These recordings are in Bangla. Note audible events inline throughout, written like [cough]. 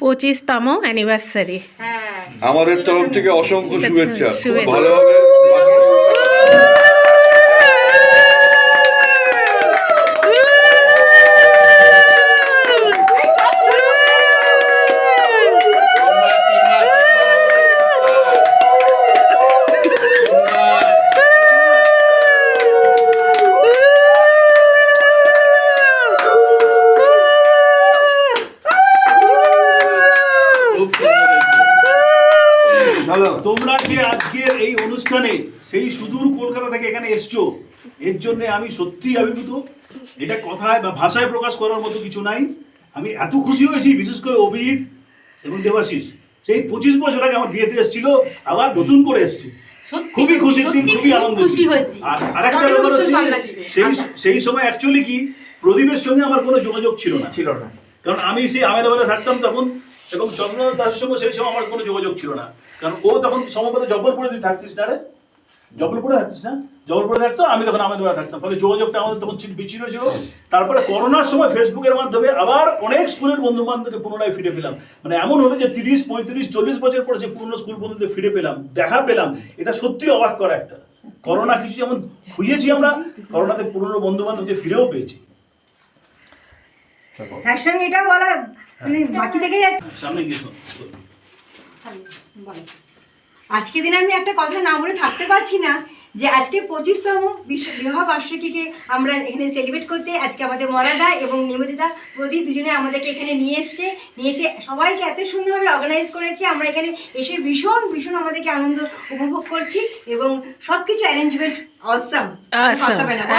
পঁচিশতম অ্যানিভার্সারি হ্যাঁ। আমাদের তরফ থেকে অসংখ্য শুভেচ্ছা। খুব শুভেচ্ছা। ভালো হবে তোমরা যে আজকের এই অনুষ্ঠানে সেই সুদূর কলকাতা থেকে এখানে এসছো এর জন্য আমি সত্যি অভিভূত। এটা কথায় বা ভাষায় প্রকাশ করার মতো কিছু নাই। আমি এত খুশি হয়েছি বিশেষ করে অভিজিৎ এবং দেবাশিস। সেই পঁচিশ বছর আগে আমার বিয়েতে এসেছিল আবার নতুন করে এসছে। খুবই খুশির দিন খুবই আনন্দ আর আরেকটা ব্যাপার হচ্ছে সেই সেই সময় অ্যাকচুয়ালি কি প্রদীপের সঙ্গে আমার কোনো যোগাযোগ ছিল না। ছিল না। কারণ আমি সেই আমেদাবাদে থাকতাম তখন এবং চন্দ্রনাথ দাসের সঙ্গে সেই সময় আমার কোনো যোগাযোগ ছিল না। কারণ ও তখন সম্ভবত জব্বলপুরে তুই থাকতিস না রে? জব্বলপুরে থাকতিস না? জব্বলপুরে থাকতো আমি তখন আমেদাবাদে থাকতাম। ফলে যোগাযোগটা আমাদের তখন বিচ্ছিন্ন ছিল। তারপরে করোনার সময় ফেসবুকের মাধ্যমে আবার অনেক স্কুলের বন্ধু বান্ধবকে পুনরায় ফিরে পেলাম। মানে এমন হলো যে তিরিশ পঁয়ত্রিশ চল্লিশ বছর পরে সেই পুরনো স্কুল বন্ধুদের ফিরে পেলাম দেখা পেলাম। এটা সত্যি অবাক করা একটা। করোনা কিছু যেমন খুঁজেছি আমরা করোনাতে পুরনো বন্ধু বান্ধবকে ফিরেও পেয়েছি। তার সঙ্গে এটা বলা মানে বাকি থেকে যাচ্ছে। সামনে গিয়ে। আজকে দিনে আমি একটা কথা না বলে থাকতে পারছি না যে আজকে পঁচিশতম বিশ্ব বিবাহ বার্ষিকীকে আমরা এখানে সেলিব্রেট করতে আজকে আমাদের মরাদা এবং নিবেদিতা বৌদি দুজনে আমাদেরকে এখানে নিয়ে এসছে। নিয়ে এসে সবাইকে এত সুন্দরভাবে অর্গানাইজ করেছে। আমরা এখানে এসে ভীষণ ভীষণ আমাদেরকে আনন্দ উপভোগ করছি এবং সব কিছু অ্যারেঞ্জমেন্ট অসম.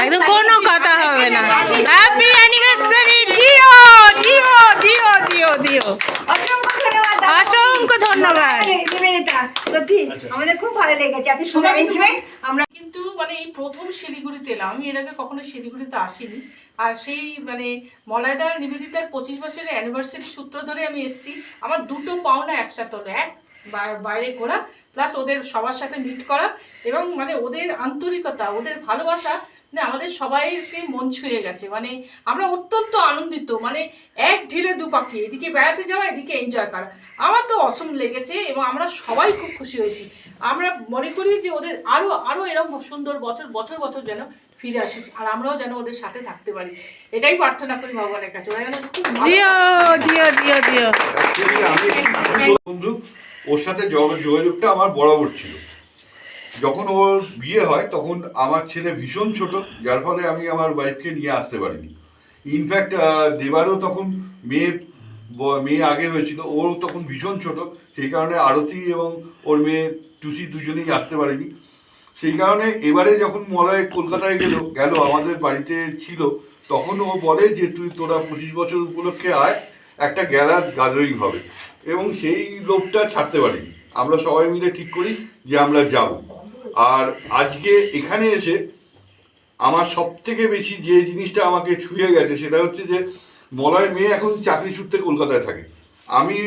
একদম কোনো কথা হবে না। হ্যাপি অ্যানিভার্সারি জিও জিও জিও জিও জিও অসংখ্য ধন্যবাদ দাদা। অসংখ্য ধন্যবাদ। আরে, নিবেদিতা সত্যি। আমাদের খুব ভালো লেগেছে এত সুন্দর অ্যারেঞ্জমেন্ট আমরা কিন্তু মানে এই প্রথম শিলিগুড়িতে এলাম আমি এর আগে কখনো শিলিগুড়িতে আসিনি। আর সেই মানে মলয়দার নিবেদিতার পঁচিশ বছরের অ্যানিভার্সারি সূত্র ধরে আমি এসেছি। আমার দুটো পাওনা একসাথে হলো এক বা- বাইরে ঘোরা প্লাস ওদের সবার সাথে মিট করা এবং মানে ওদের আন্তরিকতা ওদের ভালোবাসা না আমাদের সবাইকে মন ছুঁয়ে গেছে। মানে আমরা অত্যন্ত আনন্দিত। মানে এক ঢিলে দু পাখি এদিকে বেড়াতে যাওয়া এদিকে এনজয় করা। আমার তো অসম লেগেছে এবং আমরা সবাই খুব খুশি হয়েছি। আমরা মনে করি যে ওদের আরও আরও এরকম সুন্দর বছর বছর বছর যেন ফিরে আসুক আর আমরাও যেন ওদের সাথে থাকতে পারি। এটাই প্রার্থনা করি ভগবানের কাছে। ওরা যেন জিও জিও জিও জিও ওর সাথে যোগাযোগটা আমার বরাবর ছিল। যখন ওর বিয়ে হয়, তখন আমার ছেলে ভীষণ ছোট, যার ফলে আমি আমার ওয়াইফকে নিয়ে আসতে পারিনি। ইনফ্যাক্ট দেবারও তখন মেয়ে মেয়ে আগে হয়েছিল ওর তখন ভীষণ ছোট, সেই কারণে আরতি এবং ওর মেয়ে টুসি দুজনেই আসতে পারেনি। সেই কারণে এবারে যখন মলয় কলকাতায় গেল গেল, আমাদের বাড়িতে ছিল, তখন ও বলে যে, তুই তোরা পঁচিশ বছর উপলক্ষে আয়, একটা গ্যালার গ্যাদারিং হবে। এবং সেই লোভটা ছাড়তে পারিনি। আমরা সবাই মিলে ঠিক করি যে, আমরা যাব। আর আজকে এখানে এসে আমার সব থেকে বেশি যে জিনিসটা আমাকে ছুঁয়ে গেছে সেটা হচ্ছে যে মলয় মেয়ে এখন চাকরি সূত্রে কলকাতায় থাকে। আমি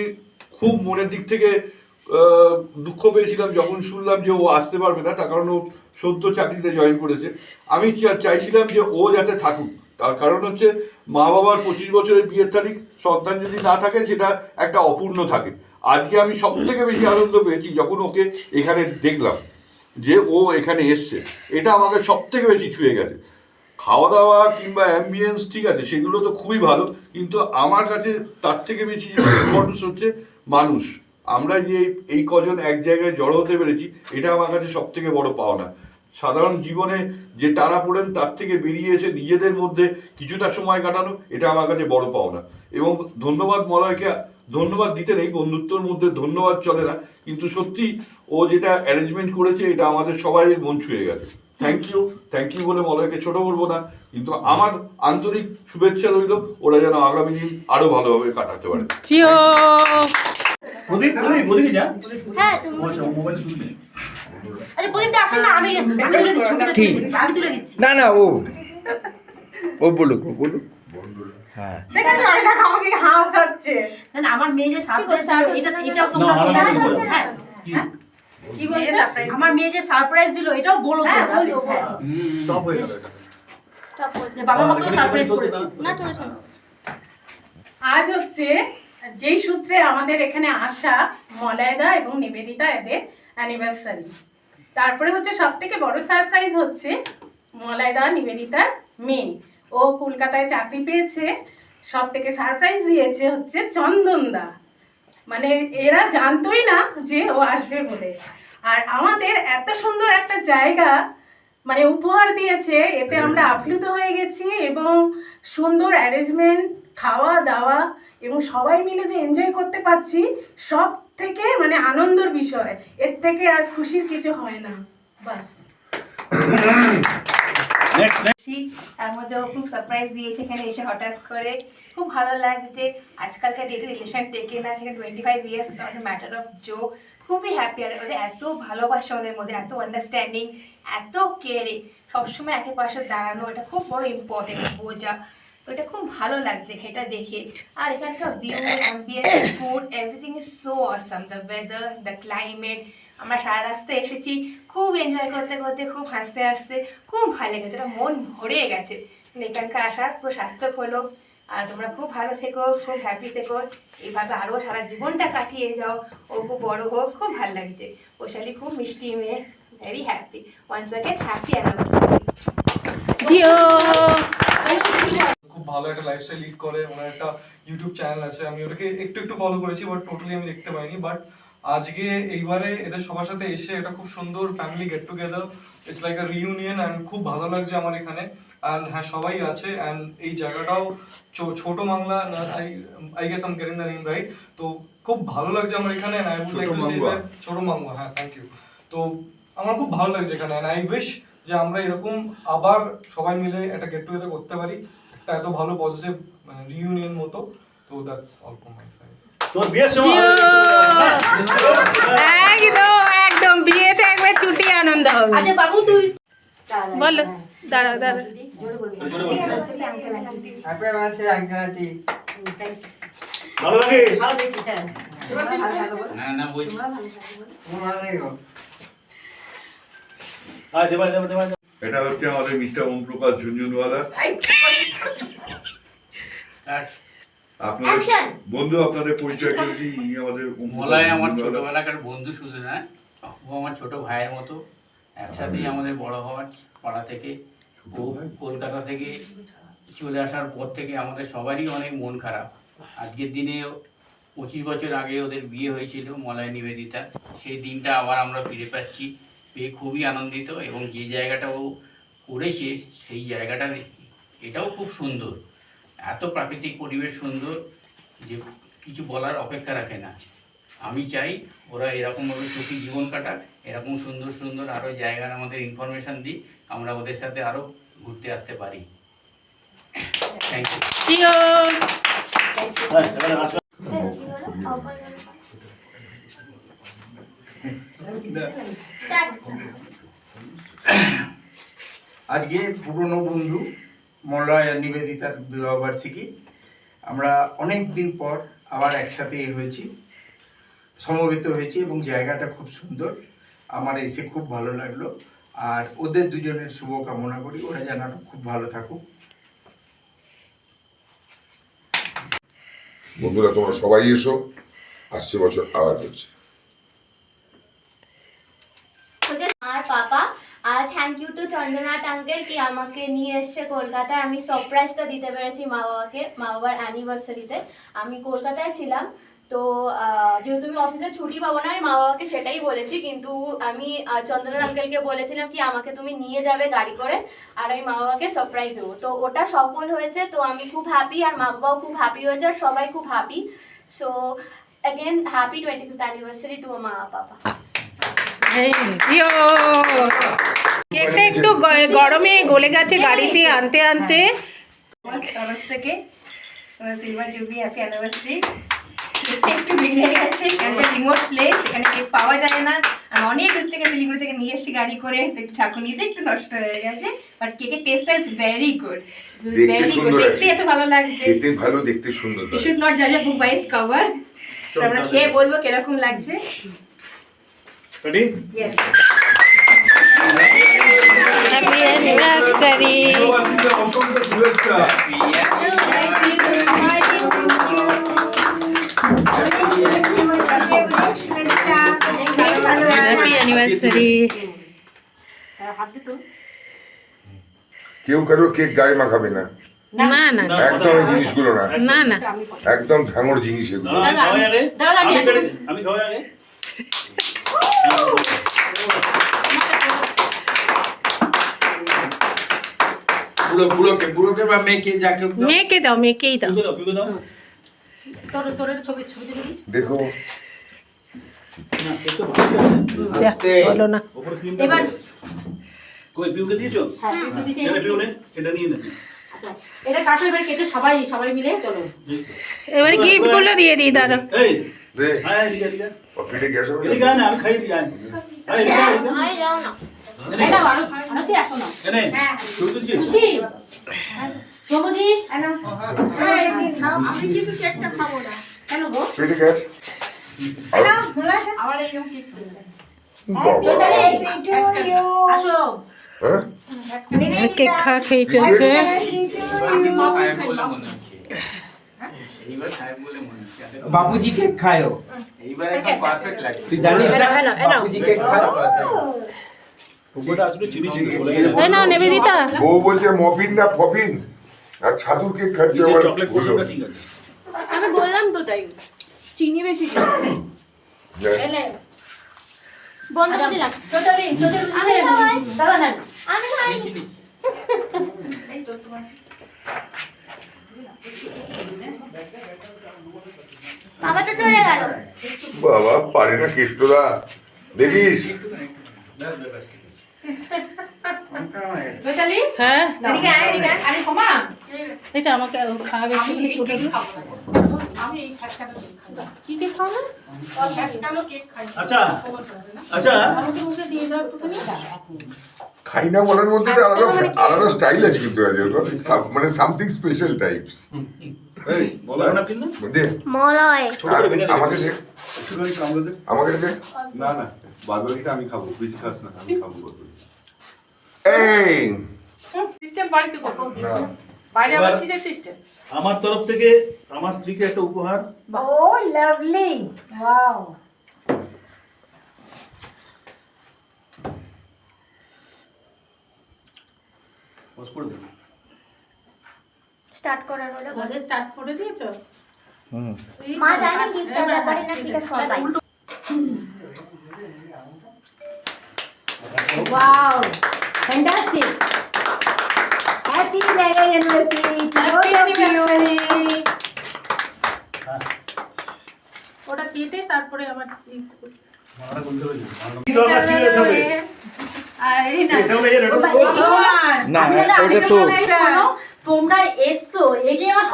খুব মনের দিক থেকে দুঃখ পেয়েছিলাম যখন শুনলাম যে ও আসতে পারবে না, তার কারণ ও সদ্য চাকরিতে জয়েন করেছে। আমি চাইছিলাম যে ও যাতে থাকুক। তার কারণ হচ্ছে মা বাবার পঁচিশ বছরের বিয়ের তারিখ, সন্তান যদি না থাকে সেটা একটা অপূর্ণ থাকে। আজকে আমি সব থেকে বেশি আনন্দ পেয়েছি যখন ওকে এখানে দেখলাম। যে ও এখানে এসছে, এটা আমাকে সব থেকে বেশি ছুঁয়ে গেছে। খাওয়া দাওয়া কিংবা অ্যাম্বিয়েন্স ঠিক আছে, সেগুলো তো খুবই ভালো, কিন্তু আমার কাছে তার থেকে বেশি ইম্পর্টেন্স হচ্ছে মানুষ। আমরা যে এই কজন এক জায়গায় জড়ো হতে পেরেছি, এটা আমার কাছে সব থেকে বড় পাওনা। সাধারণ জীবনে যে টানা পড়েন, তার থেকে বেরিয়ে এসে নিজেদের মধ্যে কিছুটা সময় কাটানো, এটা আমার কাছে বড় পাওনা। এবং ধন্যবাদ মলয়কে, ধন্যবাদ দিতে নেই, বন্ধুত্বর মধ্যে ধন্যবাদ চলে না। কিন্তু সত্যি ও যেটা অ্যারেঞ্জমেন্ট করেছে এটা আমাদের সবাই মন ছুঁয়ে গেছে। থ্যাংক ইউ থ্যাংক ইউ বলে মলয়কে ছোট করব না কিন্তু আমার আন্তরিক শুভেচ্ছা রইল ওরা যেন আগামী দিন আরও ভালোভাবে কাটাতে পারে। না না না ও ও বলুক ও বলুক। দেখেছ? আমি দেখো আমাকে হাসাচ্ছে না না আমার মেয়ে যে সারপ্রাইজ দিল এটা এটাও তোমরা না, আমার তোমরা- মেয়ে বলো। হ্যাঁ। কি? কি বলছে? আমার মেয়ে যে সারপ্রাইজ দিল এটাও বলো তোমরা হ্যাঁ। স্টপ হয়ে গেল এটা। যে বাবা মাকে সারপ্রাইজ করে দিয়েছে। না চলো চলো। আজ হচ্ছে যেই সূত্রে আমাদের এখানে আসা মলায়দা এবং নিবেদিতা এদের অ্যানিভার্সারি তারপরে হচ্ছে সব থেকে বড় সারপ্রাইজ হচ্ছে মলায়দা নিবেদিতার মেয়ে। ও কলকাতায় চাকরি পেয়েছে সব থেকে সারপ্রাইজ দিয়েছে হচ্ছে চন্দনদা। মানে এরা জানতোই না যে ও আসবে বলে। আর আমাদের এত সুন্দর একটা জায়গা মানে উপহার দিয়েছে এতে আমরা আপ্লুত হয়ে গেছি এবং সুন্দর অ্যারেঞ্জমেন্ট খাওয়া দাওয়া এবং সবাই মিলে যে এনজয় করতে পারছি সব থেকে মানে আনন্দর বিষয়। এর থেকে আর খুশির কিছু হয় না। বাস। [coughs] তার মধ্যেও খুব সারপ্রাইজ দিয়েছে এখানে এসে হঠাৎ করে। খুব ভালো লাগছে। আজকালকার ডেটে রিলেশন টেকে না, সেখানে twenty five years not matter of জো খুবই হ্যাপি আর ওদের এত ভালোবাসা ওদের মধ্যে, এত আন্ডারস্ট্যান্ডিং এত কেয়ারিং সবসময় একের পাশে দাঁড়ানো, এটা খুব বড় ইম্পর্টেন্ট বোঝা। তো এটা খুব ভালো লাগছে এটা দেখে। আর এখানকার view ambience food everything is so awesome the weather the climate আমরা সারা রাস্তায় এসেছি। খুব এনজয় করতে করতে খুব হাসতে হাসতে খুব ভালো লেগেছে এটা মন ভরে গেছে। মানে এখানকার আসা খুব সার্থক হলো আর তোমরা খুব ভালো থেকো খুব হ্যাপি থেকো। এইভাবে আরও সারা জীবনটা কাটিয়ে যাও। ও খুব বড় হোক খুব ভালো লাগছে। বৈশালী খুব মিষ্টি মেয়ে very happy once second happy খুব ভালো একটা লাইফস্টাইল লিড করে ওনার একটা ইউটিউব চ্যানেল আছে। আমি ওটাকে একটু একটু ফলো করেছি বাট টোটালি আমি দেখতে পাইনি বাট আজকে এইবারে এদের সবার সাথে এসে একটা খুব সুন্দর family get together it's like a reunion and খুব ভালো লাগছে আমার এখানে। অ্যান্ড হ্যাঁ সবাই আছে অ্যান্ড এই জায়গাটাও ছোট Bangla I guess am getting the name right তো খুব ভালো লাগছে আমার এখানে I would like to say. Chhota Mangwa হ্যাঁ থ্যাংক ইউ তো আমার খুব ভালো লাগছে এখানে অ্যান্ড আই উইশ যে আমরা এরকম আবার সবাই মিলে একটা গেট টুগেদার করতে পারি। একটা এত ভালো পজিটিভ রিউনিয়ন মতো। তো that's all from my side তোর বিয়ের সময়। একদম একদম। বিয়েতে একবার চুটি আনন্দ হবে। আচ্ছা বাবু তুই বলো দাঁড়াও দাঁড়াও। ভালো লাগে এটা হচ্ছে আমাদের মিস্টার ওম প্রকাশ ঝুনঝুনওয়ালা বন্ধু আপনাদের পরিচয় করেছি আমাদের মলয় আমার ছোটবেলাকার বন্ধু শুধু না ও আমার ছোট ভাইয়ের মতো। একসাথেই আমাদের বড় হওয়ার পাড়া থেকে ও কলকাতা থেকে চলে আসার পর থেকে আমাদের সবারই অনেক মন খারাপ। আজকের দিনে পঁচিশ বছর আগে ওদের বিয়ে হয়েছিল মলায় নিবেদিতা। সেই দিনটা আবার আমরা ফিরে পাচ্ছি। পেয়ে খুবই আনন্দিত এবং যে জায়গাটা ও করেছে সেই জায়গাটা এটাও খুব সুন্দর। এত প্রাকৃতিক পরিবেশ সুন্দর যে কিছু বলার অপেক্ষা রাখে না। আমি চাই ওরা এরকমভাবে সুখী জীবন কাটাক, এরকম সুন্দর সুন্দর আরও জায়গার আমাদের ইনফরমেশন দিই আমরা ওদের সাথে আরও ঘুরতে আসতে পারি। থ্যাংক ইউ আজকে পুরনো বন্ধু মলয় আর নিবেদিতার বিবাহ বার্ষিকী আমরা অনেক দিন পর আবার একসাথে এ হয়েছি সমবেত হয়েছি এবং জায়গাটা খুব সুন্দর। আমার এসে খুব ভালো লাগল। আর ওদের দুজনের শুভ কামনা করি ওরা যেন খুব ভালো থাকুক। বন্ধুরা তোমরা সবাই এসো আসছে বছর আবার হচ্ছে। আর papa R thank you to Chandranath uncle কি আমাকে নিয়ে এসছে কলকাতায়। আমি সারপ্রাইজটা দিতে পেরেছি মা বাবাকে, মা বাবার অ্যানিভার্সারিতে আমি কলকাতায় ছিলাম, তো যেহেতু আমি অফিসে ছুটি পাবো না, আমি মা বাবাকে সেটাই বলেছি। কিন্তু আমি চন্দ্রনাথ আঙ্কেলকে বলেছিলাম কি, আমাকে তুমি নিয়ে যাবে গাড়ি করে, আর আমি মা বাবাকে সারপ্রাইজ দেবো। তো ওটা সফল হয়েছে, তো আমি খুব হ্যাপি আর মা বাবাও খুব হ্যাপি হয়েছে, আর সবাই খুব happy so again happy twenty fifth anniversary to মা জিও কেকটা একটু গরমে গলে গেছে গাড়িতে আনতে আনতে। আমার তরফ থেকে সিলভার জুবলি হ্যাপি অ্যানিভার্সারি কেকটা একটু গেছে একটা রিমোট প্লেস এখানে কেক পাওয়া যায় না। আর অনেক দূর থেকে শিলিগুড়ি থেকে নিয়ে এসেছি গাড়ি করে একটু ঠাকুনিতে একটু নষ্ট হয়ে গেছে। বাট কেকের টেস্টটা is very good very good সুন্দর দেখতে এত ভালো লাগছে। খেতে ভালো দেখতে সুন্দর ইউ শুড নট জাজ a book by its cover আমরা খেয়ে বলব কীরকম লাগছে। Ready? Yes. Happy anniversary. Happy anniversary. কেউ কারো কেক গায়ে মাখাবে না না না একদম এই জিনিসগুলো না না না একদম ধাঙর জিনিস এগুলো আমি খাওয়াই আগে আমি খাওয়াই আগে বুড়ো বুড়োকে বুড়োকে বা মেয়েকে যাকে। মেয়েকে দাও মেয়েকেই দাও। পিউকে দাও পিউকে দাও। তোর তোর ছবি ছবি দেখো। না একটু ভালো বলো না। এবার কই পিউকে দিয়েছ? হ্যাঁ তুই দিচ্ছি এটা নিয়ে নে। এটা কাটো এবার কেটে সবাই সবাই মিলে চলো। তো। গিফটগুলো দিয়ে দিই দাঁড়া এই রে। হ্যাঁ গ্যাস হবে আমি না এটা আরও আসো না। এনে। ছবি তুলছিস খুশি? চমজি আমি কিন্তু কেকটা খাব না। কেন গো? পেটে গ্যাস আমার এইরকম কেক আসো। কেক খাওয়া খেয়ে চলছে। মনে মনে বাপুজি কেক খায়ও। এইবার একদম পারফেক্ট লাগছে তুই জানিস না? বাপুজি কেক খায় ওটা আসলে চিনি চিনি বলে গেছে এই নাও নিবেদিতা বউ বলছে মফিন না ফফিন? আর ছাতুর কেক খাচ্ছে আমি বললাম তো তাই। চিনি বেশি বন্ধ দিলাম। দাদা আমি খাই চিনি এই তো তোমার। বাবা তো চলে গেল। বাবা পারে না কেষ্টদা। দেখিস। হ্যাঁ। এটা আমাকে খাওয়াবে আচ্ছা। আচ্ছা। খাই না বলার মধ্যে আলাদা আলাদা স্টাইল আছে কিন্তু মানে সামথিং স্পেশাল টাইপস এই বলো। বলো না আমাকে দে। আমাকে দে। বাদবাকিটা আমি খাব খাস না আমি খাব এই। সিস্টেম বাড়িতে করব। বাইরে আবার কিসের সিস্টেম আমার তরফ থেকে আমার স্ত্রীকে একটা উপহার। ও লাভলি ওয়াও পোজ করে দেবো। স্টার্ট করার হলো। আগে স্টার্ট করে দিয়েছ? মা জানে গিফটের ব্যাপারে না কিটা সবাই। Wow fantastic happy marriage anniversary! ওটা কেটে তারপরে আমার কি দরকার ছিল এসবে। আর না। এটা হলো না তো তোমরা এসছো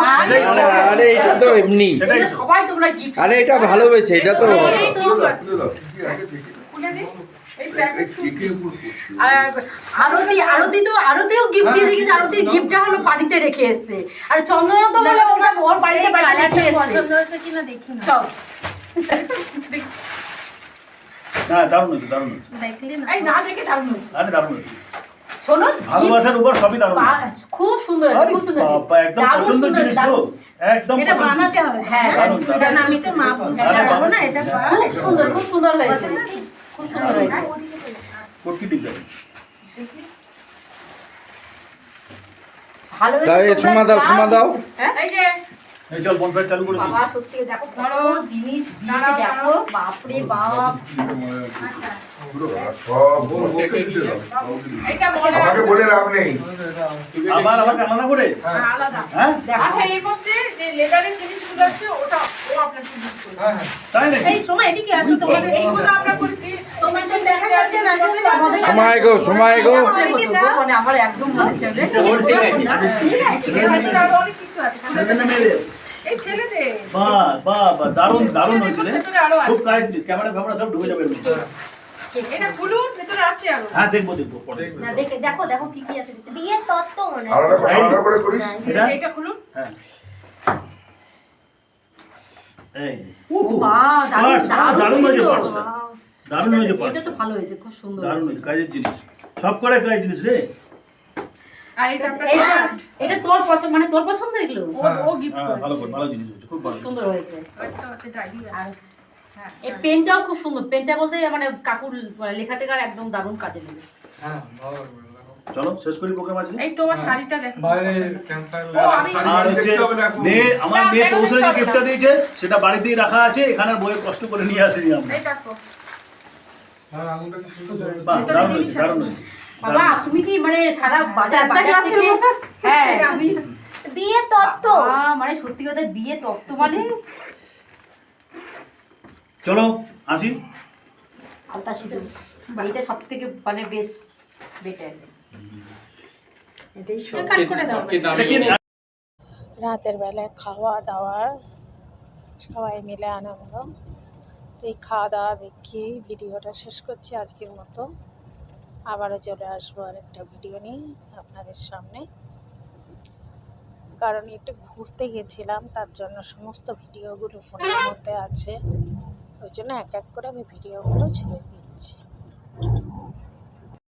আমার সবাই আরে এটা তো এমনি। এটা সবাই তোমরা গিফট আরে এটা ভালোবেসে এটা তো খুলে দিই। আরতি আরতি আরতিও গিফট দিয়েছে কিন্তু আরতির গিফটটা হলো বাড়িতে রেখে এসছে। আর চন্দ্রনা তো বলে ওটা ওর বাড়িতে বাড়িতে রেখে এসছে। পছন্দ হয়েছে কিনা দেখি না। সব না দারুণ হয়েছে দারুণ হয়েছে। দেখলে না? এই না দেখে দারুণ হয়েছে। আরে দারুণ হয়েছে। শোনো ভালোবাসার উপর সবই দারুণ। খুব সুন্দর আরে খুব সুন্দর বাবা, একদম সুন্দর জিনিস তো। একদম এটা বানাতে হবে। হ্যাঁ এটা আমি তো মা বুঝতে না এটা খুব সুন্দর খুব সুন্দর হয়েছে খুব সুন্দর হয়েছে কোটকি ডিজাইন। ভালো সোমা দাও, সোমা দাও। হ্যাঁ? এই যে এই চল বনফায়ার চালু করে দিই। বাবা সত্যি দেখো কত জিনিস দিয়েছে দেখো। বাপ। সব বলতে দাও। এটা মনে আমাকে বলে লাভ নেই। আবার আবার কামনা করে? হ্যাঁ আচ্ছা এর মধ্যে যে লেদারের জিনিসগুলো আছে ওটা ও আপনাকে গিফট হ্যাঁ হ্যাঁ। তাই নাকি? এই সময় এদিকে আসো তোমাদের এইগুলো আমরা করেছি তোমাদের দেখা যাচ্ছে না সময় গো সময় গো। মানে আমার একদম মনে যাবে ঠিক আছে এখানে আরও অনেক কিছু আছে। বাহ বাহ বাহ দারুণ দারুণ হয়েছে রে। খুব টাইট ক্যামেরা ফ্যামেরা সব ঢুকে যাবে এটা খুলুন ভেতরে আছে আরও। হ্যাঁ দেখব দেখব পরে। না দেখে দেখো দেখো কি কি আছে বিয়ের তত্ত্ব মনে আলাদা করে আলাদা করে করিস। এটা? এটা খুলুন। হ্যাঁ। এই বাহ দারুণ দারুণ দারুণ হয়েছে। দারুণ এটা তো ভালো হয়েছে খুব সুন্দর দারুণ হয়েছে। কাজের জিনিস। সব করে কাজের জিনিস রে। আর এটা আপনার এটা এটা তোর পছন্দ মানে তোর পছন্দ এগুলো? ও ও গিফট হ্যাঁ ভালো ভালো জিনিস খুব ভালো সুন্দর হয়েছে। ডাইরি আছে। হ্যাঁ এই পেনটাও খুব সুন্দর। পেনটা বলতে মানে কাকুর লেখা টেখার একদম দারুণ কাজে দেবে। হ্যাঁ ভালো লাগবে দেখো। চলো শেষ করি প্রোগ্রাম আজকে? এই তোমার শাড়িটা দেখো। বাইরে ক্যাম্পফায়ার আর হচ্ছে দেখতে হবে না এখন। মেয়ে আমার মেয়ে পৌঁছে যে গিফটটা দিয়েছে সেটা বাড়িতেই রাখা আছে এখানে বইয়ে কষ্ট করে নিয়ে আসিনি আমরা। এই দেখো। হ্যাঁ আঙুলটা কি সুন্দর বাহ, দারুণ দারুণ হয়েছে। বাবা তুমি কি মানে সারা বাজার বাজার থেকে হ্যাঁ [laughs] তুমি বিয়ের তত্ত্ব। মানে সত্যি কথা বিয়ে তত্ত্ব মানে চলো আসি। আলতা সিঁদুর। সব থেকে মানে বেশ বেটার রাতের বেলায় খাওয়া দাওয়ার সবাই মিলে আনন্দ। তো এই খাওয়া দাওয়া দেখি ভিডিওটা শেষ করছি আজকের মতো। আবারও চলে আসব আর একটা ভিডিও নিয়ে আপনাদের সামনে। কারণ একটু ঘুরতে গেছিলাম, তার জন্য সমস্ত ভিডিওগুলো ফোনের মধ্যে আছে। ওই জন্য এক এক করে আমি ভিডিওগুলো ছেড়ে দিচ্ছি।